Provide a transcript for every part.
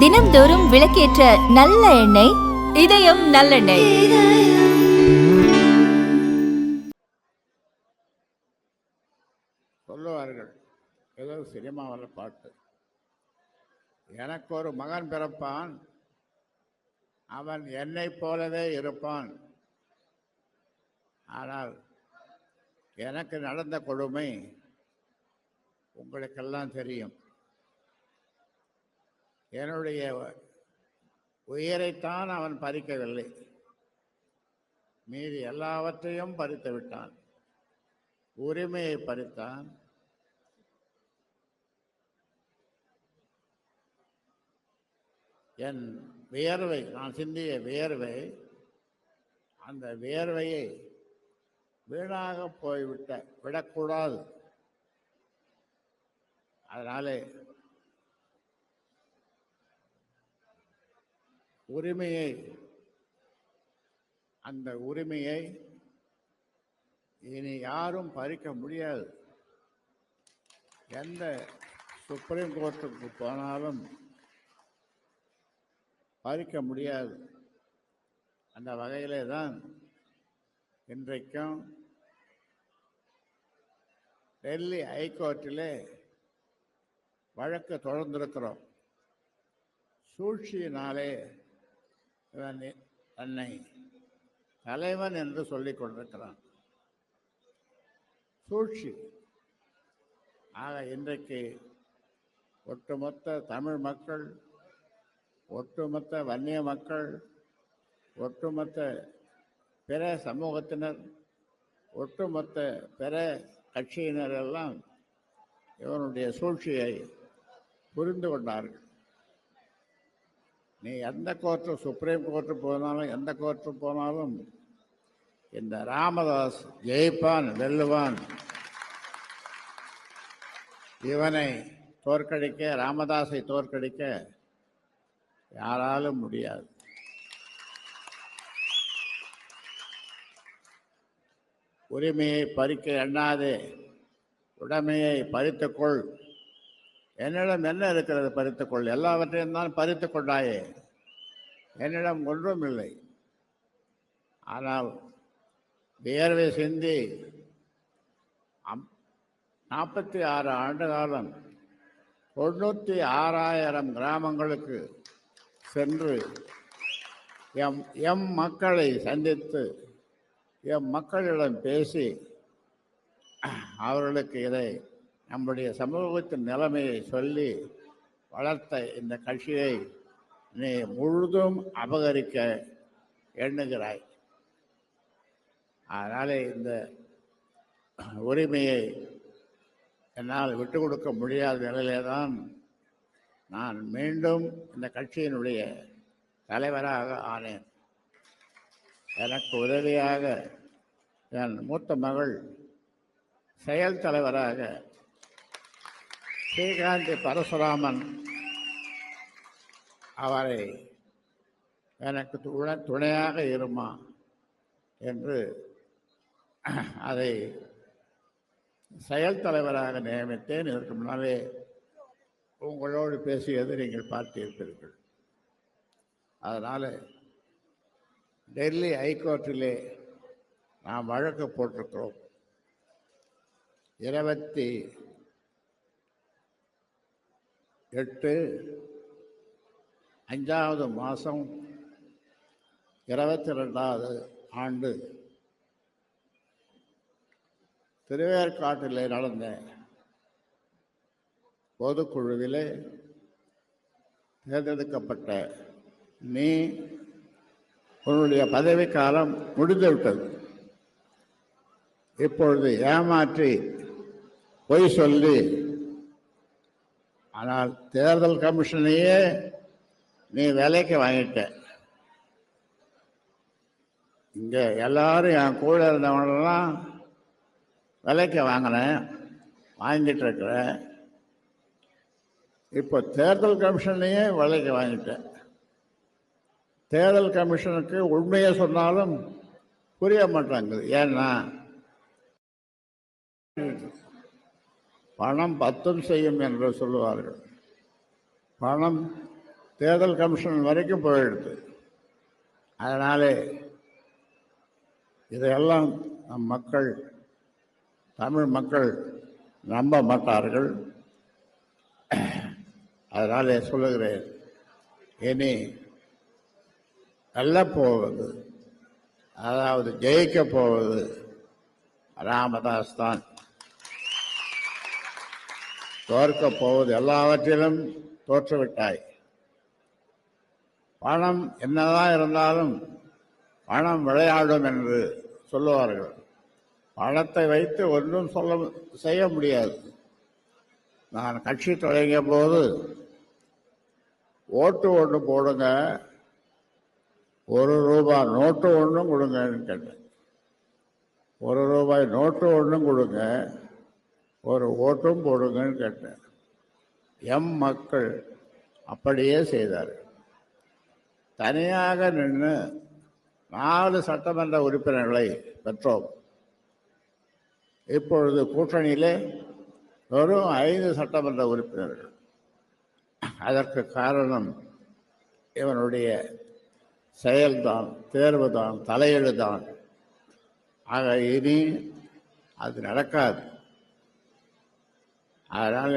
தினம்தோறும் விளக்கேற்ற நல்ல எண்ணெய் இதயம் நல்லெண்ணெய். சொல்லுவார்கள். ஏதோ சினிமாவில் பாட்டு. எனக்கு ஒரு மகன் பிறப்பான். அவன் என்னைப் போலவே இருப்பான். ஆனால் எனக்கு நடந்த கொடுமை உங்களுக்கெல்லாம் தெரியும். என்னுடைய உயிரைத்தான் அவன் பறிக்கவில்லை. மீதி எல்லாவற்றையும் பறித்து விட்டான் உரிமையை பறித்தான். என் வியர்வை நான் சிந்திய வியர்வை அந்த வியர்வையை வீணாக போய்விட்ட விடக்கூடாது. அதனாலே உரிமையை அந்த உரிமையை இனி யாரும் பறிக்க முடியாது. எந்த சுப்ரீம் கோர்ட்டுக்கு போனாலும் பறிக்க முடியாது. அந்த வகையிலே தான் இன்றைக்கும் டெல்லி ஹைகோர்ட்டிலே வழக்கு தொடர்ந்திருக்கிறோம். சூழ்ச்சியினாலே தன்னை தலைவன் என்று சொல்லிக் கொண்டிருக்கிறான். சூழ்ச்சி. ஆக இன்றைக்கு ஒட்டுமொத்த தமிழ் மக்கள் ஒட்டுமொத்த வன்னிய மக்கள் ஒட்டுமொத்த பிற சமூகத்தினர் ஒட்டுமொத்த பிற கட்சியினர் எல்லாம் இவனுடைய சூழ்ச்சியை புரிந்து கொண்டார்கள். நீ எந்த கோர்ட்டு சுப்ரீம் கோர்ட்டு போனாலும் எந்த கோர்ட்டு போனாலும் இந்த ராமதாஸ் ஜெயிப்பான் வெல்லுவான். இவனை தோற்கடிக்க ராமதாஸை தோற்கடிக்க யாராலும் முடியாது. உரிமையை பறிக்க எண்ணாதே. உடைமையை பறித்துக்கொள். என்னிடம் என்ன இருக்கிறது பறித்துக்கொள் எல்லாவற்றையும் தான் பறித்து கொண்டாயே. என்னிடம் ஒன்றும் இல்லை. ஆனால் வியர்வை சிந்தி அம் நாற்பத்தி ஆறு ஆண்டு காலம் தொண்ணூற்றி ஆறாயிரம் கிராமங்களுக்கு சென்று எம் எம் மக்களை சந்தித்து எம் மக்களிடம் பேசி அவர்களுக்கு இதை நம்முடைய சமூகத்தின் நிலைமையை சொல்லி வளர்த்த இந்த கட்சியை நீ முழுதும் அபகரிக்க எண்ணுகிறாய். அதனால் இந்த உரிமையை என்னால் விட்டு கொடுக்க முடியாத நிலையிலே தான் நான் மீண்டும் இந்த கட்சியினுடைய தலைவராக ஆனேன். எனக்கு உதவியாக என் மூத்த மகள் செயல் தலைவராக ஸ்ரீகாந்தி பரசுராமன் அவரை எனக்கு துணை துணையாக இருமா என்று அதை செயல் தலைவராக நியமித்தேன். இதற்கு முன்னாலே உங்களோடு பேசியது நீங்கள் பார்த்திருப்பீர்கள். அதனால் டெல்லி ஹைகோர்ட்டிலே நாம் வழக்கு போட்டிருக்கிறோம். இருபத்தி எட்டு. அஞ்சாவது மாதம் இருபத்தி ரெண்டாவது ஆண்டு. திருவேற்காட்டில் நடந்த பொதுக்குழுவிலே தேர்ந்தெடுக்கப்பட்ட நீ உன்னுடைய பதவிக்காலம் முடிந்துவிட்டது. இப்பொழுது ஏமாற்றி பொய் சொல்லி ஆனால் தேர்தல் கமிஷனையே நீ விலைக்கு வாங்கிட்ட. இங்கே எல்லாரும் என் கூட இருந்தவனெல்லாம் விலைக்கு வாங்கினேன் வாங்கிட்டு இருக்கிறேன் இப்போ தேர்தல் கமிஷனையே விலைக்கு வாங்கிட்டேன் தேர்தல் கமிஷனுக்கு உண்மையை சொன்னாலும் புரிய மாட்டாங்குது ஏன்னா பணம் பத்தும் செய்யும் என்று சொல்லுவார்கள். பணம் தேர்தல் கமிஷன் வரைக்கும் போயிடுது. அதனாலே இதையெல்லாம் நம் மக்கள் தமிழ் மக்கள் நம்ப மாட்டார்கள். அதனாலே சொல்லுகிறேன் இனி வெல்ல போவது அதாவது ஜெயிக்கப் போவது ராமதாஸ் தான். தோற்கப் போவது எல்லாவற்றிலும் தோற்றுவிட்டாய். பணம் என்னதான் இருந்தாலும் பணம் விளையாடும் என்று சொல்லுவார்கள். பணத்தை வைத்து ஒன்றும் சொல்ல செய்ய முடியாது. நான் கட்சி தொடங்கிய போது ஓட்டு ஒன்று போடுங்க ஒரு ரூபாய் நோட்டு ஒன்றும் கொடுங்கன்னு கேட்டேன். ஒரு ரூபாய் நோட்டு ஒன்றும் கொடுங்க ஒரு ஓட்டும் போடுங்கன்னு கேட்டேன். எம் மக்கள் அப்படியே செய்தார்கள் தனியாக நின்று நாலு சட்டமன்ற உறுப்பினர்களை பெற்றோம். இப்பொழுது கூட்டணியிலே வெறும் ஐந்து சட்டமன்ற உறுப்பினர்கள். அதற்கு காரணம் இவனுடைய செயல்தான் தேர்வுதான் தலையீடுதான். ஆக இனி அது நடக்காது. அதனால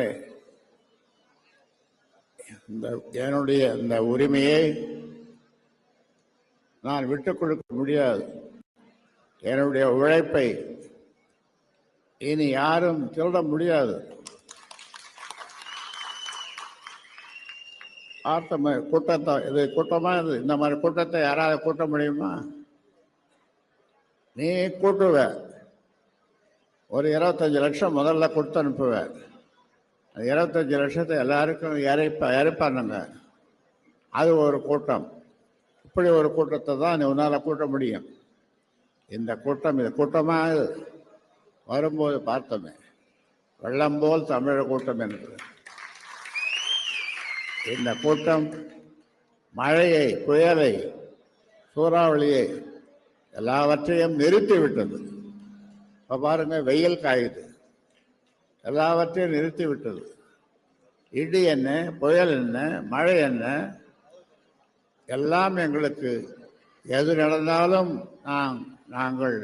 இந்த என்னுடைய இந்த உரிமையை நான் விட்டுக் கொடுக்க முடியாது. என்னுடைய உழைப்பை இனி யாரும் திருட முடியாது. ஆர்த்தம கூட்டத்தை இது கூட்டமாக இது? இந்த மாதிரி கூட்டத்தை யாராவது கூட்ட முடியுமா? நீ கூட்டுவ. ஒரு இருபத்தஞ்சு லட்சம் முதல்ல கொடுத்து அனுப்புவேன் அந்த இருபத்தஞ்சு லட்சத்தை எல்லாருக்கும் இறைப்ப இறைப்பானுங்க அது ஒரு கூட்டம். இப்படி ஒரு கூட்டத்தை தான் நீ உன்னால் கூட்ட முடியும். இந்த கூட்டம் இது கூட்டமாக வரும்போது பார்த்தோமே. வெள்ளம் போல் தமிழர் கூட்டம் என்று. இந்த கூட்டம் மழையை புயலை சூறாவளியை எல்லாவற்றையும் நிறுத்தி விட்டது இப்போ பாருங்கள் வெயில் காயுது. எல்லாவற்றையும் நிறுத்தி விட்டது இடி என்ன புயல் என்ன மழை என்ன எல்லாம் எங்களுக்கு எது நடந்தாலும் நாம் நாங்கள்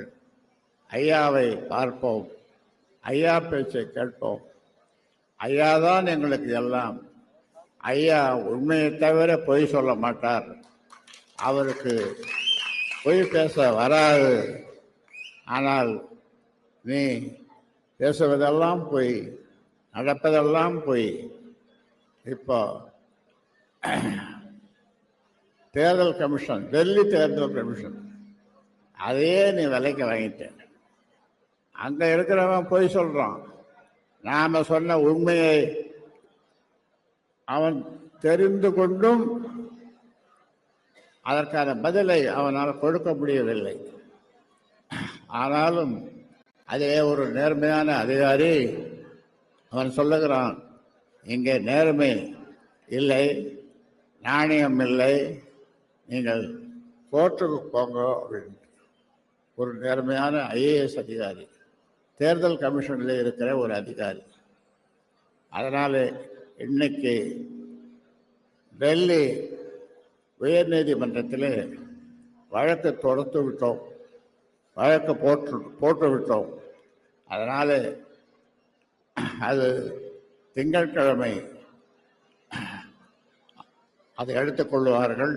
ஐயாவை பார்ப்போம். ஐயா பேச்சை கேட்போம். ஐயா தான் எங்களுக்கு எல்லாம். ஐயா உண்மையை தவிர பொய் சொல்ல மாட்டார். அவருக்கு பொய் பேச வராது. ஆனால் நீ பேசுவதெல்லாம் பொய் நடப்பதெல்லாம் பொய். இப்போ தேர்தல் கமிஷன் டெல்லி தேர்தல் கமிஷன் அதையே நீ விலைக்கு வாங்கிட்டேன் அங்கே இருக்கிறவன் பொய் சொல்கிறான் நாம் சொன்ன உண்மையை அவன் தெரிந்து கொண்டும் அதற்கான பதிலை அவனால் கொடுக்க முடியவில்லை. ஆனாலும் அதே ஒரு நேர்மையான அதிகாரி அவன் சொல்லுகிறான் இங்கே நேர்மை இல்லை நாணயம் இல்லை நீங்கள் கோர்ட்டுக்கு போங்க அப்படின்னு. ஒரு நேர்மையான ஐஏஎஸ் அதிகாரி தேர்தல் கமிஷனில் இருக்கிற ஒரு அதிகாரி. அதனால் இன்னைக்கு டெல்லி உயர்நீதிமன்றத்தில் வழக்கு தொடர்த்து விட்டோம். வழக்கு போட்டு போட்டு விட்டோம் அதனால் அது திங்கட்கிழமை அதை எடுத்துக்கொள்வார்கள்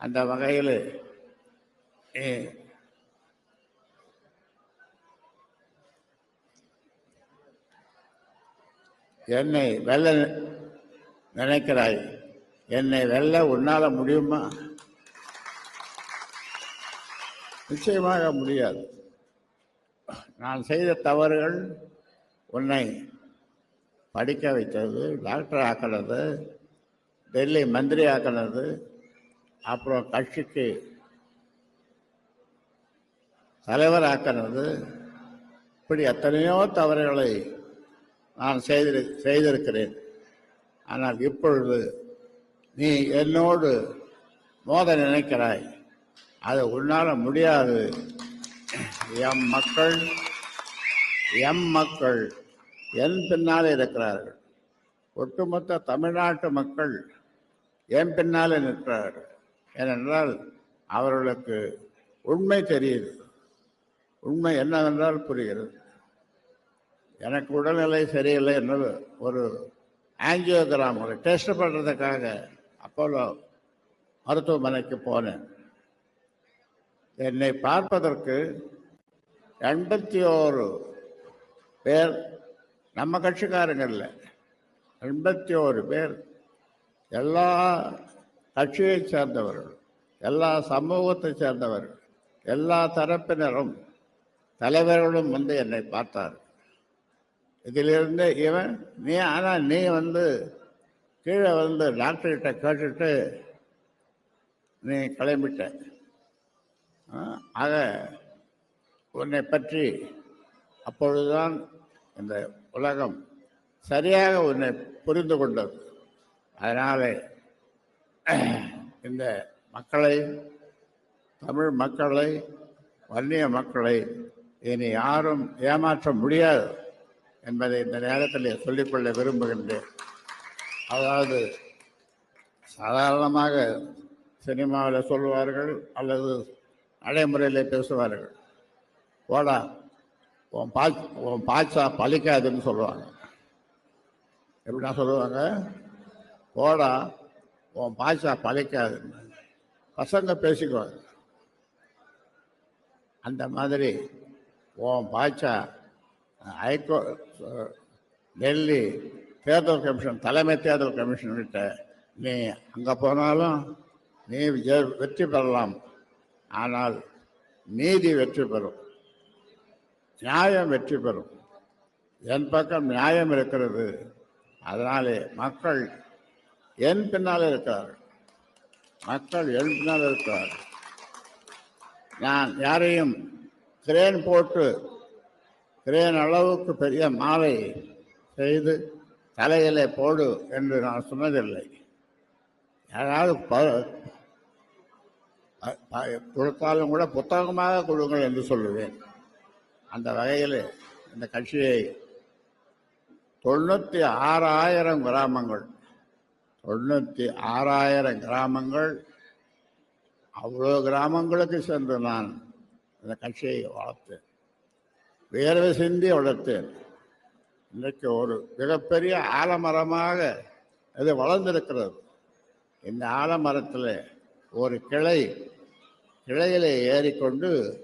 அந்த வகையில் என்னை வெல்ல நினைக்கிறாய்? என்னை வெல்ல உன்னால் முடியுமா? நிச்சயமாக முடியாது. நான் செய்த தவறுகள் உன்னை படிக்க வைத்தது டாக்டர் ஆக்கினது டெல்லி மந்திரி ஆக்கினது அப்புறம் கட்சிக்கு தலைவர் ஆக்கினது இப்படி எத்தனையோ தவறுகளை நான் செய்திரு செய்திருக்கிறேன். ஆனால் இப்பொழுது நீ என்னோடு மோத நினைக்கிறாய். அது உன்னால் முடியாது. எம் மக்கள் எம் மக்கள் என் பின்னால் இருக்கிறார்கள். ஒட்டுமொத்த தமிழ்நாட்டு மக்கள் என் பின்னாலே நிற்கிறார்கள். ஏனென்றால் அவர்களுக்கு உண்மை தெரியுது. உண்மை என்னவென்றால் புரிகிறது. எனக்கு உடல்நிலை சரியில்லை என்று ஒரு ஆங்கியோகிராம் ஒரு டெஸ்ட் பண்ணுறதுக்காக அப்போலோ மருத்துவமனைக்கு போனேன். என்னை பார்ப்பதற்கு எண்பத்தி ஓரு பேர் நம்ம கட்சிக்காரங்களில் எண்பத்தி ஓரு பேர் எல்லா கட்சியைச் சேர்ந்தவர்கள் எல்லா சமூகத்தைச் சேர்ந்தவர்கள் எல்லா தரப்பினரும் தலைவர்களும் வந்து என்னை பார்த்தார். இதிலிருந்து இவன் நீ ஆனால் நீ வந்து கீழே வந்து டாக்டர்கிட்ட கேட்டுட்டு நீ கிளம்பிட்ட. ஆக உன்னை பற்றி அப்பொழுதுதான் இந்த உலகம் சரியாக உன்னை புரிந்து கொண்டது. அதனால் இந்த மக்களை தமிழ் மக்களை வன்னிய மக்களை இனி யாரும் ஏமாற்ற முடியாது என்பதை இந்த நேரத்தில் சொல்லிக்கொள்ள விரும்புகின்றேன். அதாவது சாதாரணமாக சினிமாவில் சொல்வார்கள் அல்லது நடைமுறையில் பேசுவார்கள். போடா உன் பா உன் பாய்ச்சா பழிக்காதுன்னு சொல்லுவாங்க. எப்படின்னா சொல்லுவாங்க? போடா உன் பாய்ச்சா பழிக்காதுன்னு. பசங்க பேசிக்குவாங்க. அந்த மாதிரி உன் பாய்ச்சா ஹைகோ டெல்லி தேர்தல் கமிஷன் தலைமை தேர்தல் கமிஷன் கிட்ட நீ அங்கே போனாலும் நீ வெற்றி பெறலாம். ஆனால் நீதி வெற்றி பெறும். நியாயம் வெற்றி பெறும். என் பக்கம் நியாயம் இருக்கிறது. அதனாலே மக்கள் என் பின்னால் இருக்கிறார்கள். மக்கள் என் பின்னால் இருக்கிறார்கள். நான் யாரையும் கிரேன் போட்டு கிரேன் அளவுக்கு பெரிய மாலை செய்து தலையிலே போடு என்று நான் சொன்னதில்லை. யாராவது ப- கொடுத்தாலும் கூட புத்தகமாக கொடுங்கள் என்று சொல்லுவேன். அந்த வகையில் இந்த கட்சியை தொண்ணூற்றி ஆறாயிரம் கிராமங்கள் தொண்ணூற்றி ஆறாயிரம் கிராமங்கள் அவ்வளோ கிராமங்களுக்கு சென்று நான் இந்த கட்சியை வளர்த்தேன். வேர்வை சிந்தி வளர்த்தேன். இன்றைக்கு ஒரு மிகப்பெரிய ஆலமரமாக இது வளர்ந்திருக்கிறது. இந்த ஆலமரத்தில் ஒரு கிளை கிளையில ஏறிக்கொண்டு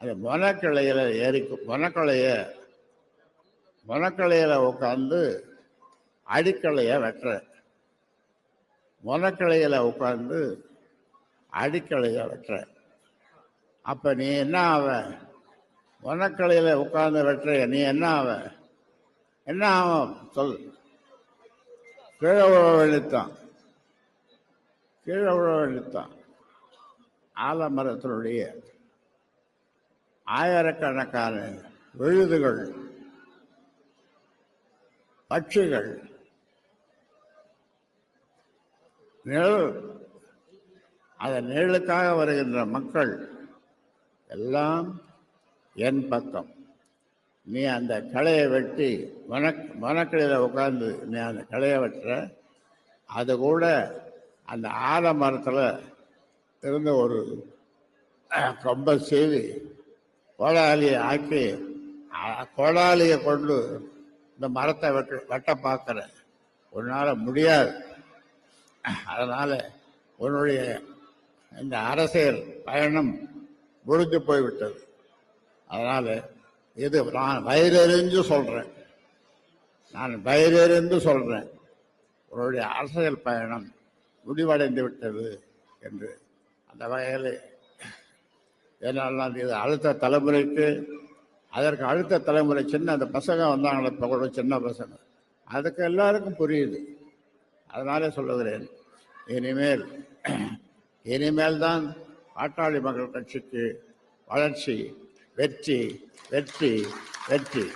அந்த மொனக்கிளையில ஏறி மொனக்கிளைய மொனக்கிளையில உட்காந்து அடிக்கலையை வெட்டுற. மொனக்கிளையில உட்காந்து அடிக்கலையை வெட்டுற. அப்ப நீ என்ன ஆவ? மொனக்கிளையில உட்கார்ந்து வெட்டுற நீ என்ன ஆவ? என்ன ஆகும்? சொல் கீழே விழ வேண்டித்தான் கீழே விழ வேண்டித்தான் ஆலமரத்தினுடைய ஆயிரக்கணக்கான விழுதுகள் பட்சிகள் நிழல் அதன் நிழலுக்காக வருகின்ற மக்கள் எல்லாம் என் பக்கம். நீ அந்த களையை வெட்டி மனக் மனக்கிளையில் உட்காந்து நீ அந்த களையை வெட்டுற அது கூட அந்த ஆலமரத்தில் இருந்த ஒரு ரொம்ப செய்தி. கோடாலியை ஆக்கி கோடாலியை கொண்டு இந்த மரத்தை வெட்ட வெட்ட பார்க்குறேன் உன்னால் முடியாது. அதனால் உன்னுடைய இந்த அரசியல் பயணம் முடிஞ்சு போய்விட்டது. அதனால் இது நான் வயிறறிஞ்சு சொல்கிறேன் நான் வயிறறிந்து சொல்கிறேன் உன்னுடைய அரசியல் பயணம் முடிவடைந்து விட்டது என்று அந்த வகையில் ஏன்னால் இது அடுத்த தலைமுறைக்கு அதற்கு அடுத்த தலைமுறை சின்ன அந்த பசங்க வந்தாங்களே இப்போ கூட சின்ன பசங்க. அதுக்கு எல்லாருக்கும் புரியுது. அதனாலே சொல்லுகிறேன் இனிமேல் இனிமேல் தான் பாட்டாளி மக்கள் கட்சிக்கு வளர்ச்சி வெற்றி வெற்றி வெற்றி.